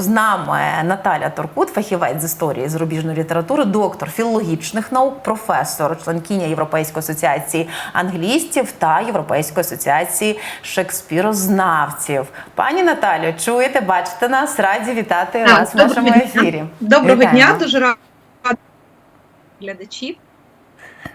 З нами Наталя Торкут, фахівець з історії зарубіжної літератури, доктор філологічних наук, професор, членкиня Європейської асоціації англістів та Європейської асоціації шекспірознавців. Пані Наталю, чуєте, бачите нас? Раді вітати Так, вас в нашому дня. ефірі. Доброго Вітаємо. дня, дуже рада глядачів.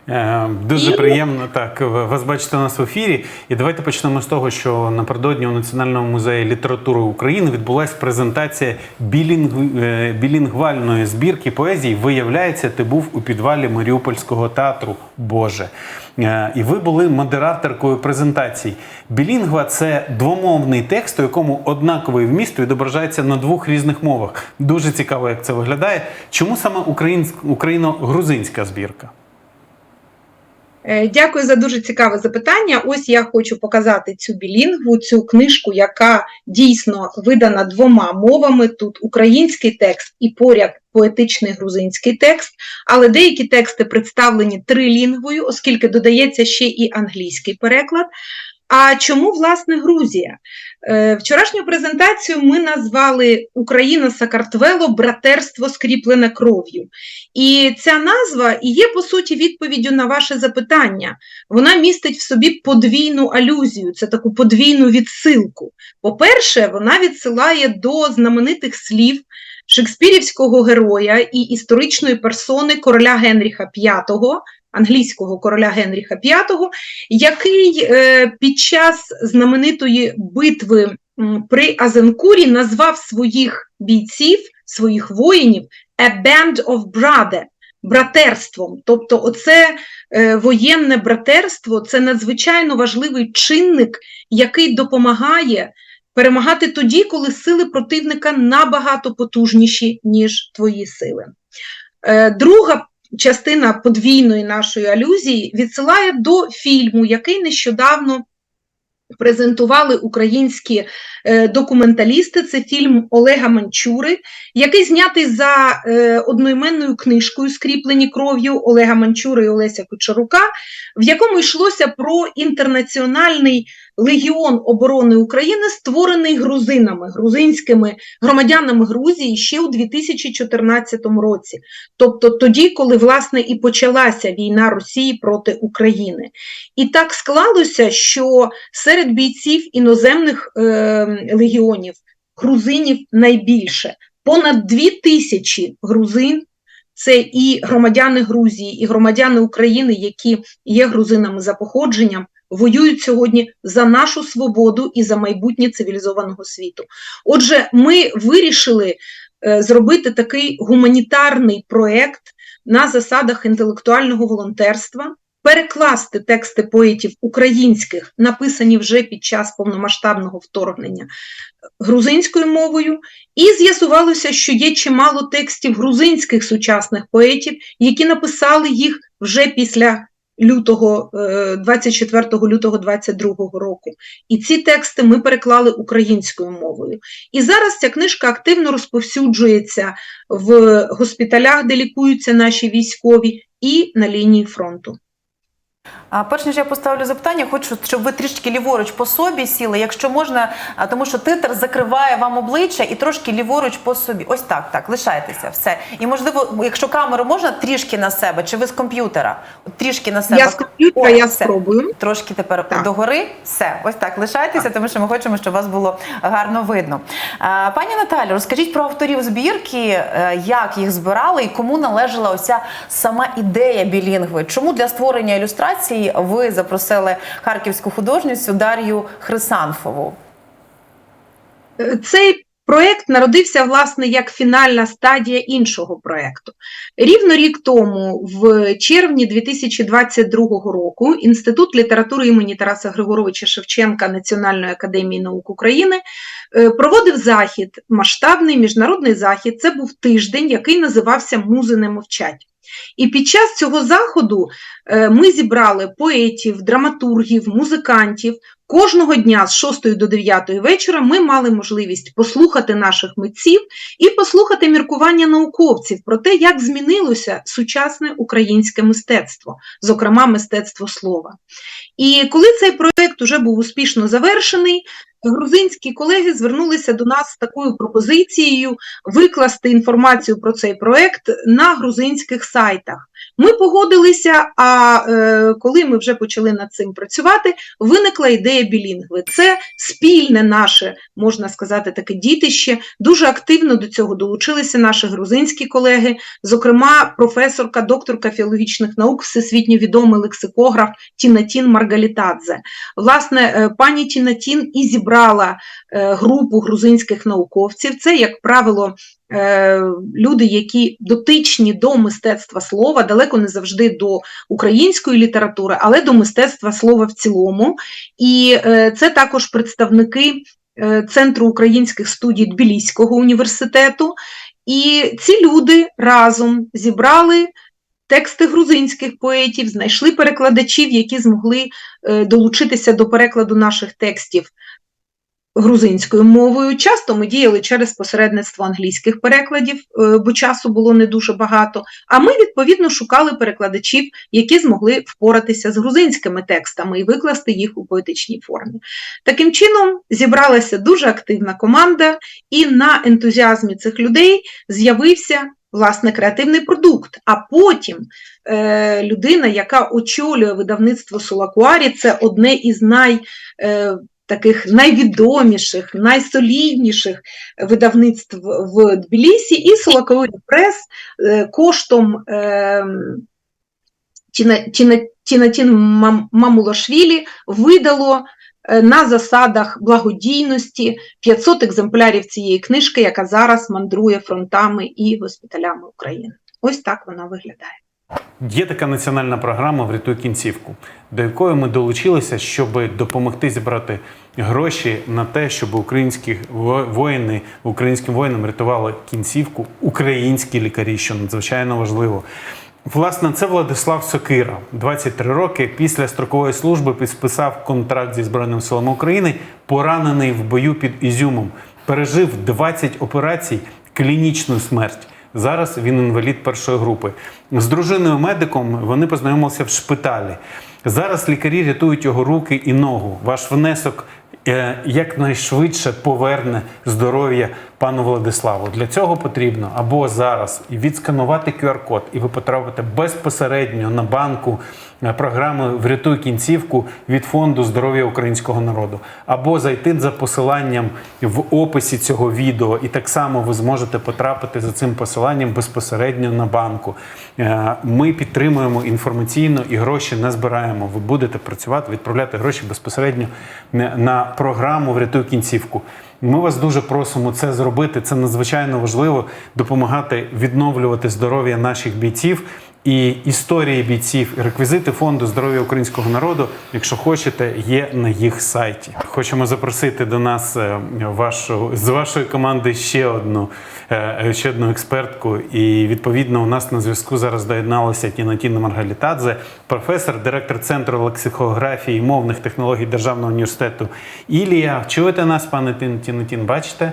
Е, Дуже приємно так вас бачити у нас в ефірі. І давайте почнемо з того, що напередодні у Національному музеї літератури України відбулася презентація білінг... е, білінгвальної збірки поезії. Виявляється, ти був у підвалі Маріупольського театру. Боже. Е, І ви були модераторкою презентації. Білінгва це двомовний текст, у якому однаковий вміст відображається на двох різних мовах. Дуже цікаво, як це виглядає. Чому саме українськ... україно-грузинська збірка? Е, Дякую за дуже цікаве запитання. Ось я хочу показати цю білінгву, цю книжку, яка дійсно видана двома мовами. Тут український текст і поряд поетичний грузинський текст, але деякі тексти представлені трилінгвою, оскільки додається ще і англійський переклад. А чому власне Грузія? Е, Вчорашню презентацію ми назвали Україна Сакартвело братерство скріплене кров'ю. І ця назва є по суті відповіддю на ваше запитання. Вона містить в собі подвійну алюзію, це таку подвійну відсилку. По-перше, вона відсилає до знаменитих слів шекспірівського героя і історичної персони короля Генріха V, англійського короля Генріха V, який е, під час знаменитої битви при Азенкурі назвав своїх бійців, своїх воїнів a band of brother, братерством. Тобто, оце е, воєнне братерство це надзвичайно важливий чинник, який допомагає перемагати тоді, коли сили противника набагато потужніші, ніж твої сили. Е, друга частина подвійної нашої алюзії відсилає до фільму, який нещодавно презентували українські е, документалісти. Це фільм Олега Манчури, який знятий за е, одноіменною книжкою Скріплені кров'ю Олега Манчури і Олеся Кучерука, в якому йшлося про інтернаціональний легіон оборони України, створений грузинами, грузинськими громадянами Грузії ще у 2014 році. Тобто тоді, коли власне і почалася війна Росії проти України. І так склалося, що серед бійців іноземних е, легіонів грузинів найбільше. Понад дві тисячі грузин. Це і громадяни Грузії, і громадяни України, які є грузинами за походженням, воюють сьогодні за нашу свободу і за майбутнє цивілізованого світу. Отже, ми вирішили е, зробити такий гуманітарний проект на засадах інтелектуального волонтерства, перекласти тексти поетів українських, написані вже під час повномасштабного вторгнення грузинською мовою, і з'ясувалося, що є чимало текстів грузинських сучасних поетів, які написали їх вже після лютого, е, 24 лютого 22 року. І ці тексти ми переклали українською мовою. І зараз ця книжка активно розповсюджується в госпіталях, де лікуються наші військові, і на лінії фронту. А перш ніж я поставлю запитання, хочу, щоб ви трішки ліворуч по собі сіли, якщо можна, тому що титр закриває вам обличчя і трошки ліворуч по собі. Ось так, так, лишайтеся, все. І можливо, якщо камеру можна трішки на себе, чи ви з комп'ютера? Трішки на себе. Я з комп'ютера, я все. спробую. Трошки тепер Так. догори. Все, ось так лишайтеся, тому що ми хочемо, щоб вас було гарно видно. Пані Наталю, розкажіть про авторів збірки, е, як їх збирали і кому належала оця сама ідея білінгви. Чому для створення ілюстрації ви запросили харківську художницю Дар'ю Хрисанфову? Цей проєкт народився, власне, як фінальна стадія іншого проєкту. Рівно рік тому, в червні 2022 року, Інститут літератури імені Тараса Григоровича Шевченка Національної академії наук України е, проводив захід, масштабний міжнародний захід. Це був тиждень, який називався Музи не мовчать. І під час цього заходу е, ми зібрали поетів, драматургів, музикантів. Кожного дня з 6 до 9 вечора ми мали можливість послухати наших митців і послухати міркування науковців про те, як змінилося сучасне українське мистецтво, зокрема мистецтво слова. І коли цей проєкт уже був успішно завершений, грузинські колеги звернулися до нас з такою пропозицією викласти інформацію про цей проект на грузинських сайтах. Ми погодилися, а е, коли ми вже почали над цим працювати, виникла ідея білінгви. Це спільне наше, можна сказати, таке дітище. Дуже активно до цього долучилися наші грузинські колеги, зокрема, професорка, докторка філологічних наук, всесвітньо відомий лексикограф Тінатін Маргалітадзе. Власне, е, пані Тінатін і зібрала е, групу грузинських науковців. Це, як правило, е, люди, які дотичні до мистецтва слова, далеко не завжди до української літератури, але до мистецтва слова в цілому. І е, це також представники Центру українських студій Тбіліського університету. І ці люди разом зібрали тексти грузинських поетів, знайшли перекладачів, які змогли долучитися до перекладу наших текстів грузинською мовою. Часто ми діяли через посередництво англійських перекладів, е, бо часу було не дуже багато. А ми відповідно шукали перекладачів, які змогли впоратися з грузинськими текстами і викласти їх у поетичній формі. Таким чином зібралася дуже активна команда, і на ентузіазмі цих людей з'явився. Власне, креативний продукт. А потім е, людина, яка очолює видавництво Солакуарі, це одне із най, е, таких найвідоміших, найсолідніших видавництв в Тбілісі, і Солакуарі Прес е, коштом е, Тіна- Тіна- Тінатін Мамулашвілі видало е, на засадах благодійності 500 екземплярів цієї книжки, яка зараз мандрує фронтами і госпіталями України. Ось так вона виглядає. Є така національна програма Врятуй кінцівку, до якої ми долучилися, щоб допомогти зібрати гроші на те, щоб українські воїни, українським воїнам рятували кінцівку, українські лікарі, що надзвичайно важливо. Власне, це Владислав Сокира, 23 роки після строкової служби підписав контракт зі Збройними силами України, поранений в бою під Ізюмом, пережив 20 операцій, клінічну смерть. Зараз він інвалід першої групи. З дружиною медиком вони познайомилися в шпиталі. Зараз лікарі рятують його руки і ногу. Ваш внесок е, якнайшвидше поверне здоров'я пану Владиславу. Для цього потрібно або зараз відсканувати QR-код, і ви потрапите безпосередньо на банку е, програми Врятуй кінцівку від фонду здоров'я українського народу, або зайти за посиланням в описі цього відео, і так само ви зможете потрапити за цим посиланням безпосередньо на банку. Е, Ми підтримуємо інформаційно і гроші не збираємо. Ви будете працювати, відправляти гроші безпосередньо на- на програму Врятуй кінцівку. Ми вас дуже просимо це зробити. Це надзвичайно важливо допомагати відновлювати здоров'я наших бійців. І історії бійців, і реквізити фонду здоров'я українського народу, якщо хочете, є на їх сайті. Хочемо запросити до нас е, вашу з вашої команди ще одну е, ще одну експертку. І відповідно у нас на зв'язку зараз доєдналася Тіна Тіна Маргалітадзе, професор, директор центру лексикографії і мовних технологій Державного університету Ілія. Чуєте нас, пане Тін Тіна Бачите?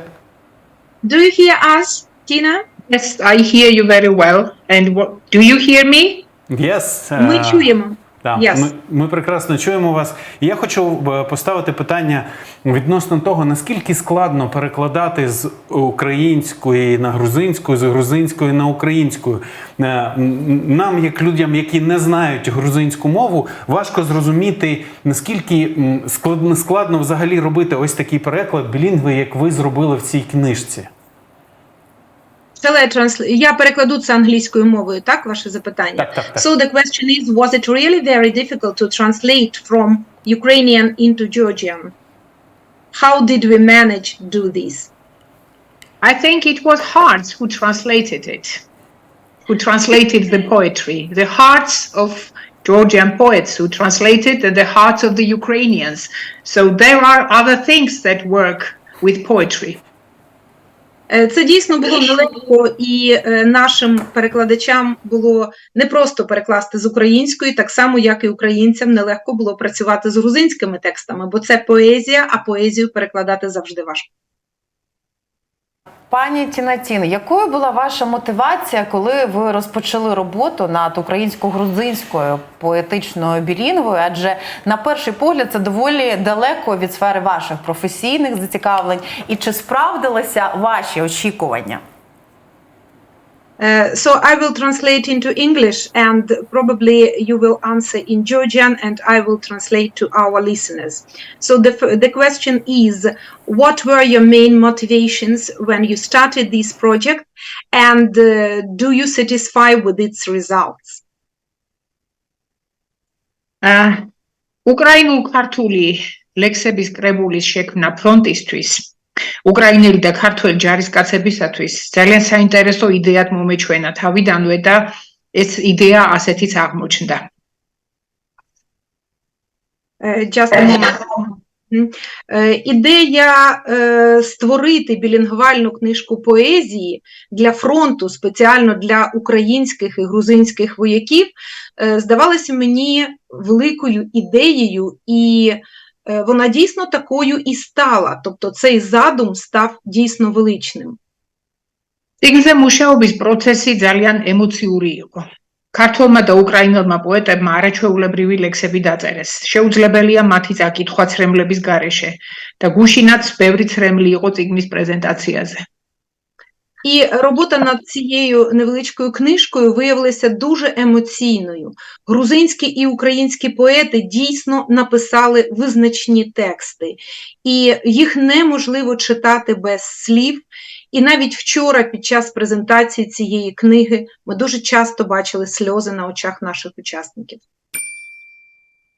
Do you hear us, Tina? Yes, I hear you very well. And what do you hear me? Yes. Ми е, чуємо. Так, Yes. ми, ми прекрасно чуємо вас. І я хочу е, поставити питання відносно того, наскільки складно перекладати з української на грузинську, з грузинської на українську. Е, м, Нам, як людям, які не знають грузинську мову, важко зрозуміти, наскільки м, складно, складно взагалі робити ось такий переклад білінгви, як ви зробили в цій книжці. Shall I transl- Я перекладу це англійською мовою, так, ваше запитання? Так, так, так. So the question is, was it really very difficult to translate from Ukrainian into Georgian? How did we manage to do this? I think it was hearts who translated it, who translated the poetry, the hearts of Georgian poets who translated and the hearts of the Ukrainians. So there are other things that work with poetry. Е, Це дійсно було нелегко, і е, нашим перекладачам було не просто перекласти з української, так само як і українцям нелегко було працювати з грузинськими текстами, бо це поезія, а поезію перекладати завжди важко. Пані Тінатін, якою була ваша мотивація, коли ви розпочали роботу над українсько-грузинською поетичною білінгвою? Адже на перший погляд це доволі далеко від сфери ваших професійних зацікавлень. І чи справдилися ваші очікування? Uh, so I will translate into English and probably you will answer in Georgian and I will translate to our listeners. So the, f- the question is, what were your main motivations when you started this project and uh, do you satisfy with its results? აა უკრაინულ ქართული ლექსების კრებულის შექმნა ფრონტისთვის უკრაინელი და ქართველი ჯარისკაცებისათვის ძალიან საინტერესო იდეად მომეჩვენა თავიდანვე და ეს იდეა ასეთიც აღმოჩნდა. Uh, just a moment. Мгм. Е, Ідея е, створити білінгвальну книжку поезії для фронту, спеціально для українських і грузинських вояків, е, здавалася мені великою ідеєю, і е, вона дійсно такою і стала. Тобто цей задум став дійсно величним. ციგნზე მუშაობის პროცესი ძალიან ემოციური იყო. ქართულმა და უკრაინელმა პოეტებმა არაჩვეულებრივი ლექსები დაწერეს. შეუძლებელია მათი წაკითხვა ცრემლების გარეშე და გუშინაც ბევრი ცრემლი იყო ციგნის პრეზენტაციაზე. І робота над цією невеличкою книжкою виявилася дуже емоційною. Грузинські і українські поети дійсно написали визначні тексти, і їх неможливо читати без слів. І навіть вчора, під час презентації цієї книги, ми дуже часто бачили сльози на очах наших учасників.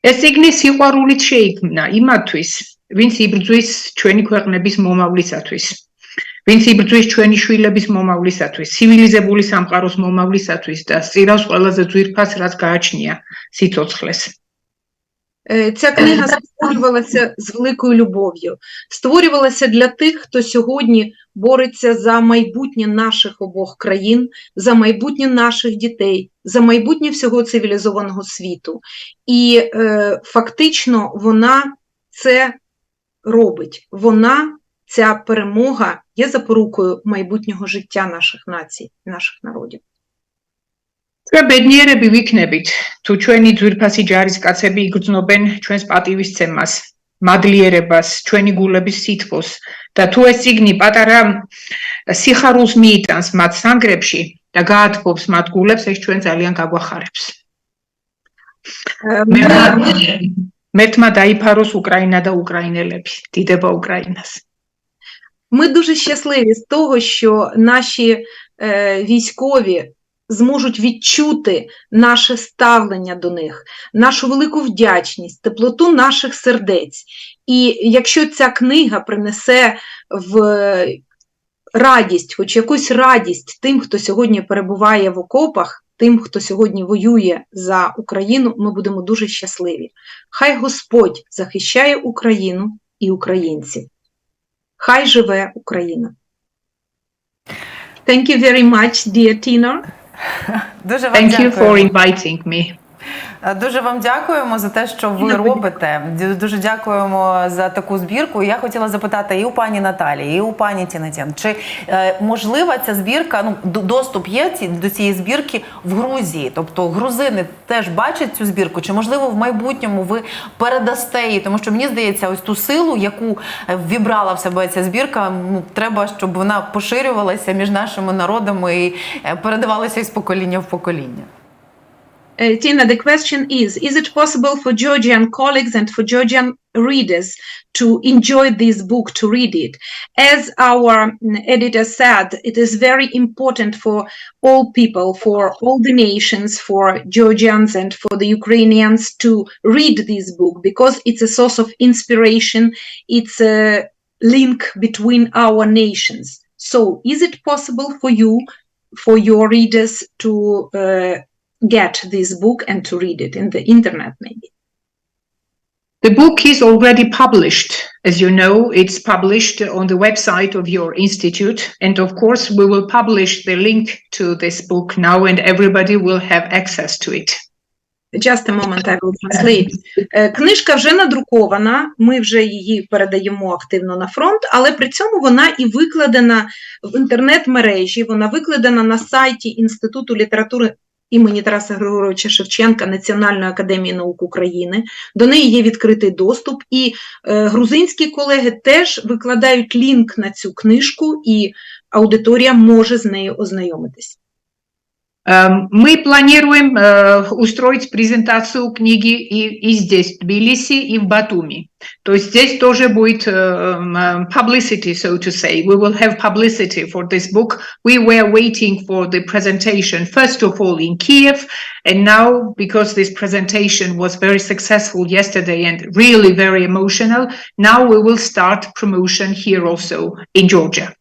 ეს ციგნი სიყვარულით შეიქმნა იმათთვის, ვინც იბრძვის ჩვენი ქვეყნების მომავლისათვის. ვინც იბრძვის ჩვენი შვილების მომავლისათვის, ცივილიზებული სამყაროს მომავლისათვის და სწირავს ყველაზე ძვირფას, რაც გააჩნია სიცოცხლეს. Е, Ця книга створювалася з великою любов'ю, створювалася для тих, хто сьогодні бореться за майбутнє наших обох країн, за майбутнє наших дітей, за майбутнє всього цивілізованого світу. І е, фактично вона це робить. Вона, ця перемога, є запорукою майбутнього життя наших націй, наших народів. ჩვენ ბედნიერები ვიქნებით, თუ ჩვენი ძვირფასი ჯარისკაცები იგრძნობენ ჩვენს პატივისცემას, მადლიერებას, ჩვენი გულების სითბოს და თუ ეს ციგნი პატარა სიხარულს მიიტანს მათ სანგრებში და გაათბობს მათ გულებს, ეს ჩვენ ძალიან გაგვახარებს. Е, მე მერთმა დაიფაროს უკრაინა და უკრაინელები. დიდება უკრაინას. Ми дуже щасливі з того, що наші е, військові зможуть відчути наше ставлення до них, нашу велику вдячність, теплоту наших сердець. І якщо ця книга принесе в радість, хоч якусь радість тим, хто сьогодні перебуває в окопах, тим, хто сьогодні воює за Україну, ми будемо дуже щасливі. Хай Господь захищає Україну і українців. Хай живе Україна. Thank you very much, dear Tina. Дуже вам Thank you for дякую. inviting me. Е, Дуже вам дякуємо за те, що ви робите. Дуже дякуємо за таку збірку. Я хотіла запитати і у пані Наталі, і у пані Тінетян, чи е, можлива ця збірка? Ну доступ є ці до цієї збірки в Грузії? Тобто грузини теж бачать цю збірку? Чи можливо в майбутньому ви передасте її? Тому що мені здається, ось ту силу, яку е, вібрала в себе ця збірка, ну треба, щоб вона поширювалася між нашими народами і передавалася із покоління в покоління. Uh, Tina, the question is Is it possible for Georgian colleagues and for Georgian readers to enjoy this book, to read it? As our mm, editor said, it is very important for all people, for all the nations, for Georgians and for the Ukrainians to read this book because it's a source of inspiration, it's a link between our nations. So, is it possible for you, for your readers, to uh, get this book and to read it in the internet maybe The book is already published. As you know, it's published on the website of your institute. And of course, we will publish the link to this book now, and everybody will have access to it. Just a moment, I will translate. Е, Книжка вже надрукована, ми вже її передаємо активно на фронт, але при цьому вона і викладена в інтернет-мережі, вона викладена на сайті Інституту літератури імені Тараса Григоровича Шевченка Національної академії наук України. До неї є відкритий доступ, і е, грузинські колеги теж викладають лінк на цю книжку, і аудиторія може з нею ознайомитись. Эм, Мы планируем э, устроить презентацию книги и, и здесь, в Тбилиси, и в Батуми. То есть здесь тоже будет э, м, э, publicity, so to say. We will have publicity for this book. We were waiting for the presentation, first of all, in Kiev. And now, because this presentation was very successful yesterday and really very emotional, now we will start promotion here also in Georgia.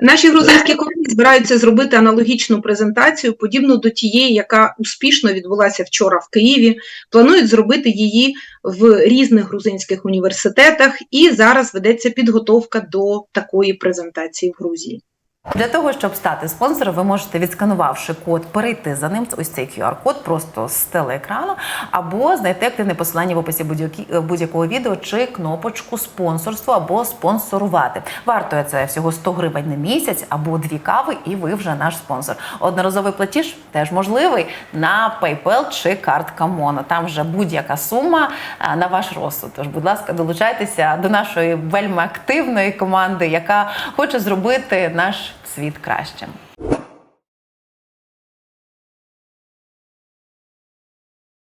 Наші грузинські колеги збираються зробити аналогічну презентацію, подібну до тієї, яка успішно відбулася вчора в Києві. Планують зробити її в різних грузинських університетах, і зараз ведеться підготовка до такої презентації в Грузії. Для того, щоб стати спонсором, ви можете, відсканувавши код, перейти за ним, ось цей QR-код просто з телеекрану, або знайти активне посилання в описі будь-які- будь-якого відео чи кнопочку спонсорство або спонсорувати. Вартує це всього 100 гривень на місяць або дві кави, і ви вже наш спонсор. Одноразовий платіж теж можливий на PayPal чи картка Моно. Там вже будь-яка сума на ваш розсуд. Тож, будь ласка, долучайтеся до нашої вельми активної команди, яка хоче зробити наш світ кращим.